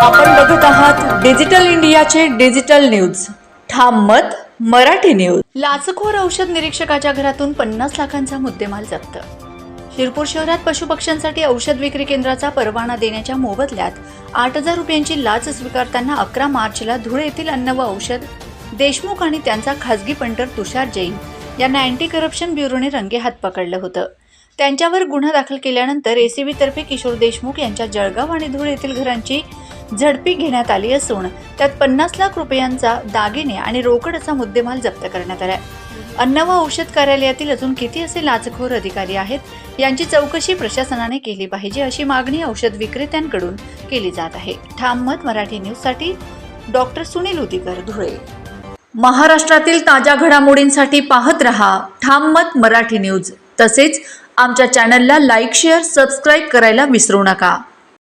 आपण बघूत आहात डिजिटल इंडियाचे डिजिटल न्यूज. ठाम मत मराठी न्यूज. लाचखोर औषध निरीक्षकाच्या घरातून पन्नास लाखांचा मुद्देमाल जप्त. शिरपूर शहरात पशुपक्ष्यांसाठी औषध विक्री केंद्राचा परवाना देण्याच्या मोबदल्यात आठ हजार रुपयांची लाच स्वीकारताना अकरा मार्चला धुळे येथील अन्न व औषध देशमुख आणि त्यांचा खासगी पंटर तुषार जैन यांना अँटी करप्शन ब्युरोने रंगेहात पकडलं होतं. त्यांच्यावर गुन्हा दाखल केल्यानंतर एसीबीतर्फे किशोर देशमुख यांच्या जळगाव आणि धुळे येथील घरांची झडपी घेण्यात आली असून त्यात पन्नास लाख रुपयांचा दागिने आणि रोकड असा मुद्देमाल जप्त करण्यात आलाय. अन्न व औषध कार्यालयातील अजून किती असे लाचखोर अधिकारी आहेत यांची चौकशी प्रशासनाने केली पाहिजे अशी मागणी औषध विक्रेत्यांकडून केली जात आहे. ठाम मत मराठी न्यूजसाठी डॉक्टर सुनील उदिकर धुळे. महाराष्ट्रातील ताज्या घडामोडींसाठी पाहत रहा ठाम मत मराठी न्यूज. तसेच आमच्या चॅनलला लाईक शेअर सबस्क्राईब करायला विसरू नका.